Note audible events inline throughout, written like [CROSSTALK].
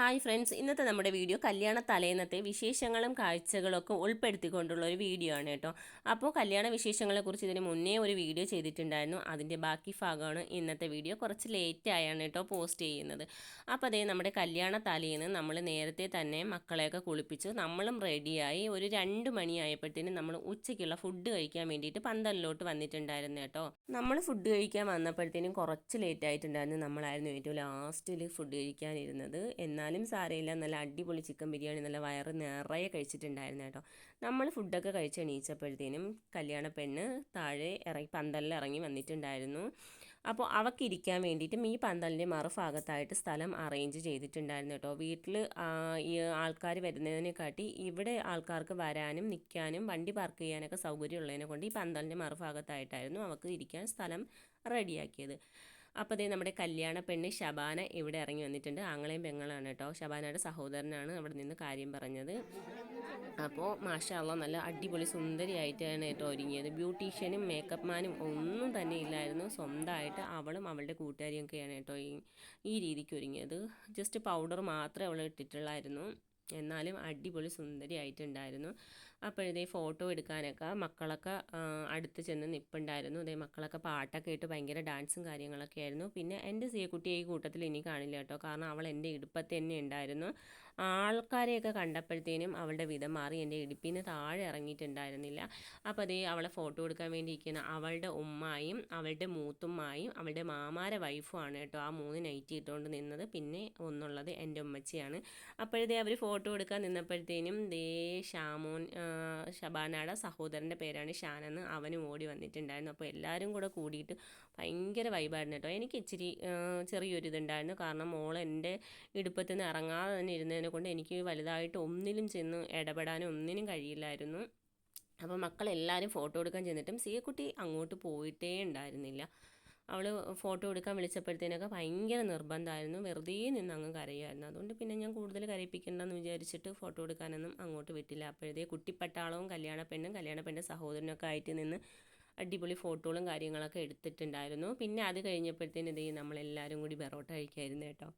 Hi friends ഇന്നത്തെ നമ്മുടെ video കല്യാണ തലേന്നത്തെ വിശേഷങ്ങളും കാഴ്ചകളൊക്കെ ഉൾപ്പെടുത്തിക്കൊണ്ടുള്ള ഒരു വീഡിയോ ആണ് കേട്ടോ. അപ്പോൾ കല്യാണ വിശേഷങ്ങളെക്കുറിച്ച് ഇതിന് മുന്നേ ഒരു വീഡിയോ ചെയ്തിട്ടുണ്ടായിരുന്നു. അതിന്റെ ബാക്കി ഭാഗമാണ് ഇന്നത്തെ വീഡിയോ കുറച്ച് ലേറ്റ് ആയാണ് കേട്ടോ പോസ്റ്റ് ചെയ്യുന്നത്. അപ്പോൾ അതേ നമ്മുടെ കല്യാണ തലേന്ന് നമ്മൾ നേരത്തെ തന്നെ മക്കളെയൊക്കെ കുളിപ്പിച്ചു. നമ്മളും റെഡിയായി ഒരു രണ്ട് മണിയായപ്പോഴത്തേനും നമ്മൾ ഉച്ചയ്ക്കുള്ള ഫുഡ് കഴിക്കാൻ വേണ്ടിയിട്ട് പന്തലിലോട്ട് വന്നിട്ടുണ്ടായിരുന്നു കേട്ടോ. നമ്മൾ ഫുഡ് കഴിക്കാൻ വന്നപ്പോഴത്തേനും കുറച്ച് ലേറ്റ് ആയിട്ടുണ്ടായിരുന്നു. നമ്മളായിരുന്നു ഏറ്റവും ലാസ്റ്റിൽ ഫുഡ് കഴിക്കാനിരുന്നത്. എന്നാലും സാരമില്ല. നല്ല അടിപൊളി ചിക്കൻ ബിരിയാണി നല്ല വയറ് നിറയെ കഴിച്ചിട്ടുണ്ടായിരുന്നു കേട്ടോ. നമ്മൾ ഫുഡൊക്കെ കഴിച്ച് എണീച്ചപ്പോഴത്തേനും കല്യാണ പെണ്ണ് താഴെ ഇറങ്ങി പന്തലിൽ ഇറങ്ങി വന്നിട്ടുണ്ടായിരുന്നു. അപ്പോൾ അവക്ക് ഇരിക്കാൻ വേണ്ടിയിട്ടും ഈ പന്തലിന്റെ മറുഭാഗത്തായിട്ട് സ്ഥലം അറേഞ്ച് ചെയ്തിട്ടുണ്ടായിരുന്നു കേട്ടോ. വീട്ടിൽ ആൾക്കാർ വരുന്നതിനെക്കാട്ടി ഇവിടെ ആൾക്കാർക്ക് വരാനും നിൽക്കാനും വണ്ടി പാർക്ക് ചെയ്യാനൊക്കെ സൗകര്യമുള്ളതിനെ കൊണ്ട് ഈ പന്തലിന്റെ മറുഭാഗത്തായിട്ടായിരുന്നു അവൾക്ക് ഇരിക്കാൻ സ്ഥലം റെഡിയാക്കിയത് അപ്പോൾ അതേ നമ്മുടെ കല്യാണ പെണ്ണ് ശബാന ഇവിടെ ഇറങ്ങി വന്നിട്ടുണ്ട്. ആങ്ങളെയും പെങ്ങളാണ് കേട്ടോ. ശബാനയുടെ സഹോദരനാണ് അവിടെ നിന്ന് കാര്യം പറഞ്ഞത്. അപ്പോൾ മാഷാള്ള നല്ല അടിപൊളി സുന്ദരിയായിട്ടാണ് കേട്ടോ ഒരുങ്ങിയത്. ബ്യൂട്ടീഷ്യനും മേക്കപ്പ് മാനും ഒന്നും തന്നെ ഇല്ലായിരുന്നു. സ്വന്തമായിട്ട് അവളും അവളുടെ കൂട്ടുകാരിയൊക്കെയാണ് കേട്ടോ ഈ ഈ രീതിക്ക് ഒരുങ്ങിയത്. ജസ്റ്റ് പൗഡർ മാത്രമേ അവൾ ഇട്ടിട്ടുള്ളായിരുന്നു. എന്നാലും അടിപൊളി സുന്ദരിയായിട്ടുണ്ടായിരുന്നു. അപ്പോഴതേ ഫോട്ടോ എടുക്കാനൊക്കെ മക്കളൊക്കെ അടുത്ത് ചെന്ന് നിൽപ്പുണ്ടായിരുന്നു അതേ മക്കളൊക്കെ പാട്ടൊക്കെ ഇട്ട് ഭയങ്കര ഡാൻസും കാര്യങ്ങളൊക്കെ ആയിരുന്നു. പിന്നെ എന്റെ സിയക്കുട്ടി ഈ കൂട്ടത്തിൽ ഇനി കാണില്ല കേട്ടോ. കാരണം അവൾ എന്റെ ഇടുപ്പത്ത് തന്നെ ഉണ്ടായിരുന്നു. ആൾക്കാരെയൊക്കെ കണ്ടപ്പോഴത്തേനും അവളുടെ വിധം മാറി എന്റെ ഇടുപ്പിൽ നിന്ന് താഴെ ഇറങ്ങിയിട്ടുണ്ടായിരുന്നില്ല. അപ്പോൾ അതേ അവളെ ഫോട്ടോ എടുക്കാൻ വേണ്ടി ഇരിക്കുന്ന അവളുടെ ഉമ്മായും അവളുടെ മൂത്തുമ്മായും അവളുടെ മാമാരെ വൈഫുമാണ് കേട്ടോ. ആ മൂന്ന് നൈറ്റ് ഇട്ടുകൊണ്ട് നിന്നത്. പിന്നെ ഒന്നുള്ളത് എന്റെ ഉമ്മച്ചിയാണ്. അപ്പോഴതേ അവർ ഫോട്ടോ എടുക്കാൻ നിന്നപ്പോഴത്തേനും ദേ ഷാമോൻ ഷബാനാട സഹോദരന്റെ പേരാണ് ഷാനെന്ന് അവനും ഓടി വന്നിട്ടുണ്ടായിരുന്നു. അപ്പോൾ എല്ലാവരും കൂടെ കൂടിയിട്ട് ഭയങ്കര വൈബായിരുന്നു കേട്ടോ. എനിക്ക് ഇച്ചിരി ചെറിയൊരിതുണ്ടായിരുന്നു. കാരണം മോൾ എന്റെ ഇടുപ്പത്തിൽ നിന്ന് ഇറങ്ങാതെ തന്നെ ഇരുന്നതിനെ കൊണ്ട് എനിക്ക് വലുതായിട്ട് ഒന്നിലും ചെന്ന് ഇടപെടാനും ഒന്നിനും കഴിയില്ലായിരുന്നു. അപ്പോൾ മക്കളെല്ലാവരും ഫോട്ടോ എടുക്കാൻ ചെന്നിട്ടും സിയക്കുട്ടി അങ്ങോട്ട് പോയിട്ടേ ഉണ്ടായിരുന്നില്ല. അവൾ ഫോട്ടോ എടുക്കാൻ വിളിച്ചപ്പോഴത്തേനൊക്കെ ഭയങ്കര നിർബന്ധമായിരുന്നു. വെറുതെ നിന്ന് അങ്ങ് കരയുമായിരുന്നു. അതുകൊണ്ട് പിന്നെ ഞാൻ കൂടുതൽ കരയിപ്പിക്കണ്ടെന്ന് വിചാരിച്ചിട്ട് ഫോട്ടോ എടുക്കാനൊന്നും അങ്ങോട്ട് വിട്ടില്ല. അപ്പോഴത്തേ കുട്ടിപ്പട്ടാളവും കല്യാണ പെണ്ണും കല്യാണ പെണ്ണും സഹോദരനൊക്കെ ആയിട്ട് നിന്ന് അടിപൊളി ഫോട്ടോകളും കാര്യങ്ങളൊക്കെ എടുത്തിട്ടുണ്ടായിരുന്നു. പിന്നെ അത് കഴിഞ്ഞപ്പോഴത്തേനും ഇതേ നമ്മളെല്ലാവരും കൂടി ബെറോട്ട കഴിക്കായിരുന്നു കേട്ടോ.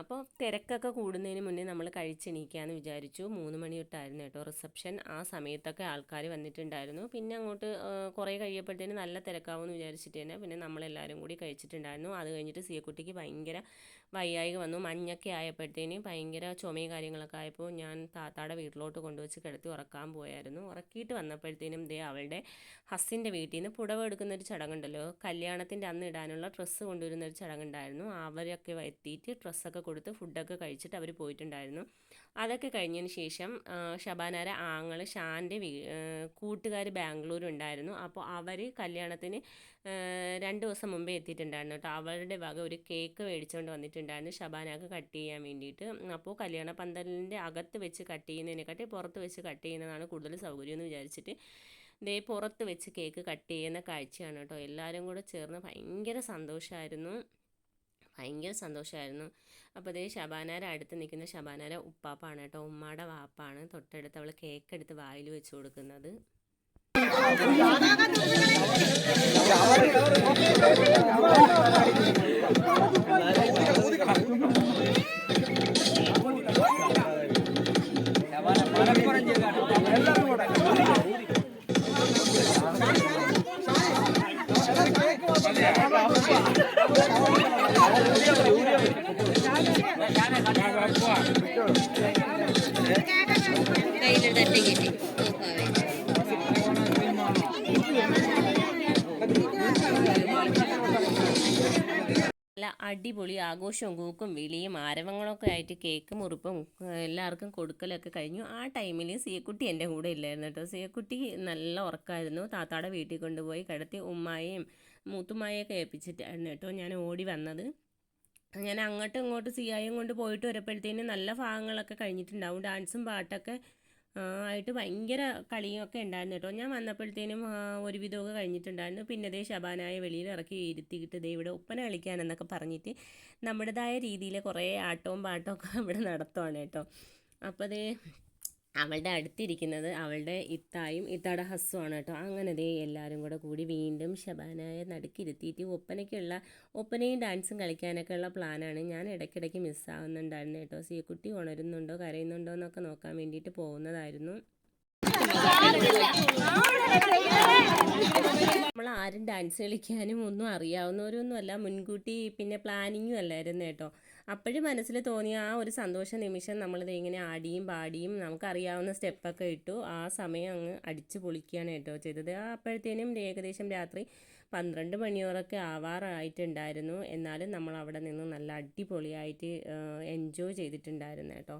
അപ്പോൾ തിരക്കൊക്കെ കൂടുന്നതിന് മുന്നേ നമ്മൾ കഴിച്ചെണീക്കാമെന്ന് വിചാരിച്ചു. മൂന്ന് മണി തൊട്ടായിരുന്നു കേട്ടോ റിസപ്ഷൻ. ആ സമയത്തൊക്കെ ആൾക്കാർ വന്നിട്ടുണ്ടായിരുന്നു. പിന്നെ അങ്ങോട്ട് കുറേ കഴിയപ്പോഴത്തേന് നല്ല തിരക്കാവുമെന്ന് വിചാരിച്ചിട്ട് തന്നെ പിന്നെ നമ്മളെല്ലാവരും കൂടി കഴിച്ചിട്ടുണ്ടായിരുന്നു. അത് കഴിഞ്ഞിട്ട് സിയക്കുട്ടിക്ക് ഭയങ്കര വയ്യായിക വന്നു. മഞ്ഞൊക്കെ ആയപ്പോഴത്തേന് ഭയങ്കര ചുമയും കാര്യങ്ങളൊക്കെ ആയപ്പോൾ ഞാൻ താത്താടെ വീട്ടിലോട്ട് കൊണ്ടുവച്ച് കിടത്തി ഉറക്കാൻ പോയായിരുന്നു. ഉറക്കിയിട്ട് വന്നപ്പോഴത്തേനും ദേ അവളുടെ ഹസ്സിന്റെ വീട്ടിൽ നിന്ന് പുടവ എടുക്കുന്ന ഒരു ചടങ്ങുണ്ടല്ലോ. കല്യാണത്തിന്റെ അന്ന് ഇടാനുള്ള ഡ്രസ്സ് കൊണ്ടുവരുന്ന ഒരു ചടങ്ങുണ്ടായിരുന്നു. അവരൊക്കെ എത്തിയിട്ട് ഡ്രസ്സൊക്കെ കൊടുത്ത് ഫുഡൊക്കെ കഴിച്ചിട്ട് അവർ പോയിട്ടുണ്ടായിരുന്നു. അതൊക്കെ കഴിഞ്ഞതിന് ശേഷം ഷബാനാര ആങ്ങൾ ഷാന്റെ കൂട്ടുകാർ ബാംഗ്ലൂർ ഉണ്ടായിരുന്നു. അപ്പോൾ അവർ കല്യാണത്തിന് രണ്ട് ദിവസം മുമ്പേ എത്തിയിട്ടുണ്ടായിരുന്നു കേട്ടോ. അവരുടെ വക ഒരു കേക്ക് മേടിച്ചുകൊണ്ട് വന്നിട്ടുണ്ടായിരുന്നു ഷബാനാക്ക് കട്ട് ചെയ്യാൻ വേണ്ടിയിട്ട്. അപ്പോൾ കല്യാണ പന്തലിന്റെ അകത്ത് വെച്ച് കട്ട് ചെയ്യുന്നതിനെക്കാട്ടി പുറത്ത് വെച്ച് കട്ട് ചെയ്യുന്നതാണ് കൂടുതൽ സൗകര്യം എന്ന് വിചാരിച്ചിട്ട് ദേ പുറത്ത് വെച്ച് കേക്ക് കട്ട് ചെയ്യുന്ന കാഴ്ചയാണ് കേട്ടോ. എല്ലാവരും കൂടെ ചേർന്ന് ഭയങ്കര സന്തോഷമായിരുന്നു ഭയങ്കര സന്തോഷമായിരുന്നു അപ്പോൾ അതേ ശബാനാര അടുത്ത് നിൽക്കുന്ന ശബാനാര ഉപ്പാപ്പാണ് കേട്ടോ. ഉമ്മാടെ വാപ്പാണ്. തൊട്ടടുത്ത് അവൾ കേക്ക് എടുത്ത് വായിൽ വെച്ച് കൊടുക്കുന്നത്. അടിപൊളി ആഘോഷവും കൂക്കും വിളിയും ആരവങ്ങളൊക്കെ ആയിട്ട് കേക്ക് മുറിപ്പും എല്ലാവർക്കും കൊടുക്കലൊക്കെ കഴിഞ്ഞു. ആ ടൈമിൽ സീക്കുട്ടി എന്റെ കൂടെ ഇല്ലായിരുന്നു കേട്ടോ. സീക്കുട്ടി നല്ല ഉറക്കമായിരുന്നു താത്താടെ വീട്ടിൽ കൊണ്ടുപോയി കിടത്തി ഉമ്മായെയും മൂത്തുമ്മായെയൊക്കെ ഏൽപ്പിച്ചിട്ടായിരുന്നു കേട്ടോ ഞാൻ ഓടി വന്നത്. ഞാൻ അങ്ങോട്ടും ഇങ്ങോട്ടും സിയായും കൊണ്ട് പോയിട്ട് വരുമ്പോഴത്തേനും നല്ല ഭാഗങ്ങളൊക്കെ കഴിഞ്ഞിട്ടുണ്ടാവും. ഡാൻസും പാട്ടൊക്കെ ആയിട്ട് ഭയങ്കര കളിയും ഒക്കെ ഉണ്ടായിരുന്നു കേട്ടോ. ഞാൻ വന്നപ്പോഴത്തേനും ഒരു ഒരുവിധമൊക്കെ കഴിഞ്ഞിട്ടുണ്ടായിരുന്നു. പിന്നെ ദേ ശബാനായ വെളിയിൽ ഇറക്കി ഇരുത്തിയിട്ട് ദേ ഇവിടെ ഒപ്പന കളിക്കാനെന്നൊക്കെ പറഞ്ഞിട്ട് നമ്മുടേതായ രീതിയിൽ കുറേ ആട്ടവും പാട്ടവും ഒക്കെ [LAUGHS] ഇവിടെ നടത്തുവാണ് കേട്ടോ. അപ്പോൾ ദേ അവളുടെ അടുത്തിരിക്കുന്നത് അവളുടെ ഇത്തായും ഇത്താടെ ഹസ്സുമാണ് കേട്ടോ. അങ്ങനെ ദേ എല്ലാവരും കൂടെ കൂടി വീണ്ടും ശബാനായ നടുക്കിരുത്തിയിട്ട് ഒപ്പനയ്ക്കുള്ള ഒപ്പനയും ഡാൻസും കളിക്കാനൊക്കെ ഉള്ള പ്ലാനാണ് ഞാൻ ഇടയ്ക്കിടയ്ക്ക് മിസ്സാവുന്നുണ്ടായിരുന്നു കേട്ടോ. സീക്കുട്ടി ഉണരുന്നുണ്ടോ കരയുന്നുണ്ടോ എന്നൊക്കെ നോക്കാൻ വേണ്ടിയിട്ട് പോകുന്നതായിരുന്നു. നമ്മൾ ആരും ഡാൻസ് കളിക്കാനും ഒന്നും അറിയാവുന്നവരൊന്നും അല്ല മുൻകൂട്ടി പിന്നെ പ്ലാനിങ്ങും അല്ലായിരുന്നു കേട്ടോ. അപ്പോഴും മനസ്സിൽ തോന്നിയ ആ ഒരു സന്തോഷ നിമിഷം നമ്മളിത് ഇങ്ങനെ ആടിയും പാടിയും നമുക്കറിയാവുന്ന സ്റ്റെപ്പൊക്കെ ഇട്ടു. ആ സമയം അങ്ങ് അടിച്ചു പൊളിക്കുകയാണ് കേട്ടോ ചെയ്തത്. അപ്പോഴത്തേനും ഏകദേശം രാത്രി പന്ത്രണ്ട് മണിയോറൊക്കെ ആവാറായിട്ടുണ്ടായിരുന്നു. എന്നാലും നമ്മൾ അവിടെ നിന്ന് നല്ല അടിപൊളിയായിട്ട് എൻജോയ് ചെയ്തിട്ടുണ്ടായിരുന്നു കേട്ടോ.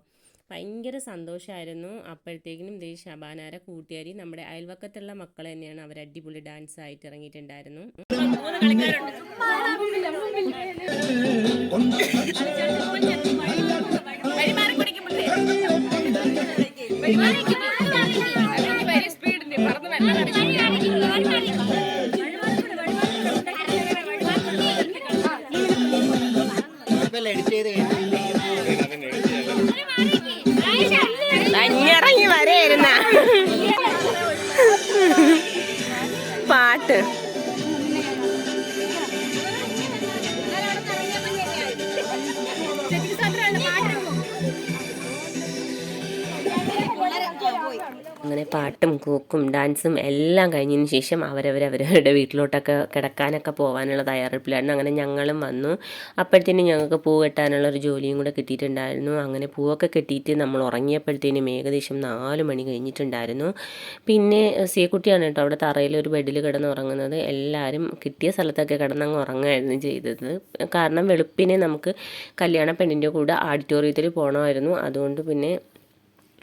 ഭയങ്കര സന്തോഷമായിരുന്നു അപ്പോഴത്തേക്കിനും ദേ ശബാനാര കൂട്ടുകാരി നമ്മുടെ അയൽവക്കത്തുള്ള മക്കൾ തന്നെയാണ് അവർ അടിപൊളി ഡാൻസ് ആയിട്ട് ഇറങ്ങിയിട്ടുണ്ടായിരുന്നു. എഡിറ്റ് അങ്ങനെ പാട്ടും കൂക്കും ഡാൻസും എല്ലാം കഴിഞ്ഞതിന് ശേഷം അവരവരവരുടെ വീട്ടിലോട്ടൊക്കെ കിടക്കാനൊക്കെ പോകാനുള്ള തയ്യാറെടുപ്പിലായിരുന്നു. അങ്ങനെ ഞങ്ങളും വന്നു. അപ്പോഴത്തേനും ഞങ്ങൾക്ക് പൂ കെട്ടാനുള്ള ഒരു ജോലിയും കൂടെ കിട്ടിയിട്ടുണ്ടായിരുന്നു. അങ്ങനെ പൂവൊക്കെ കെട്ടിയിട്ട് നമ്മൾ ഉറങ്ങിയപ്പോഴത്തേനും ഏകദേശം നാല് മണി കഴിഞ്ഞിട്ടുണ്ടായിരുന്നു. പിന്നെ സീക്കുട്ടിയാണ് കേട്ടോ അവിടെ തറയിൽ ഒരു ബെഡിൽ കിടന്ന് ഉറങ്ങുന്നത് എല്ലാവരും കിട്ടിയ സ്ഥലത്തൊക്കെ കിടന്നങ്ങ് ഉറങ്ങുമായിരുന്നു ചെയ്തത്. കാരണം വെളുപ്പിനെ നമുക്ക് കല്യാണ പെണ്ണിന്റെ കൂടെ ഓഡിറ്റോറിയത്തിൽ പോകണമായിരുന്നു അതുകൊണ്ട് പിന്നെ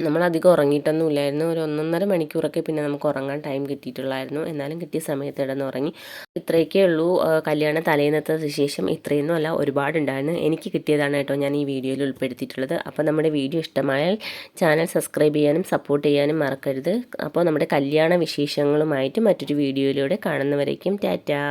നമ്മൾ അധികം ഉറങ്ങിയിട്ടൊന്നും ഇല്ലായിരുന്നു ഒരു ഒന്നൊന്നര മണിക്കൂറൊക്കെ പിന്നെ നമുക്ക് ഉറങ്ങാൻ ടൈം കിട്ടിയിട്ടുള്ളായിരുന്നു. എന്നാലും കിട്ടിയ സമയത്ത് ഇടന്ന് ഉറങ്ങി. ഇത്രയൊക്കെ ഉള്ളൂ. കല്യാണ തലേന്നത്തെ വിശേഷം ഇത്രയൊന്നും അല്ല. ഒരുപാടുണ്ടായിരുന്നു. എനിക്ക് കിട്ടിയതാണ് കേട്ടോ ഞാൻ ഈ വീഡിയോയിൽ ഉൾപ്പെടുത്തിയിട്ടുള്ളത്. അപ്പോൾ നമ്മുടെ വീഡിയോ ഇഷ്ടമായാൽ ചാനൽ സബ്സ്ക്രൈബ് ചെയ്യാനും സപ്പോർട്ട് ചെയ്യാനും മറക്കരുത്. അപ്പോൾ നമ്മുടെ കല്യാണ വിശേഷങ്ങളുമായിട്ട് മറ്റൊരു വീഡിയോയിലൂടെ കാണുന്നവരേക്കും ടാറ്റാ.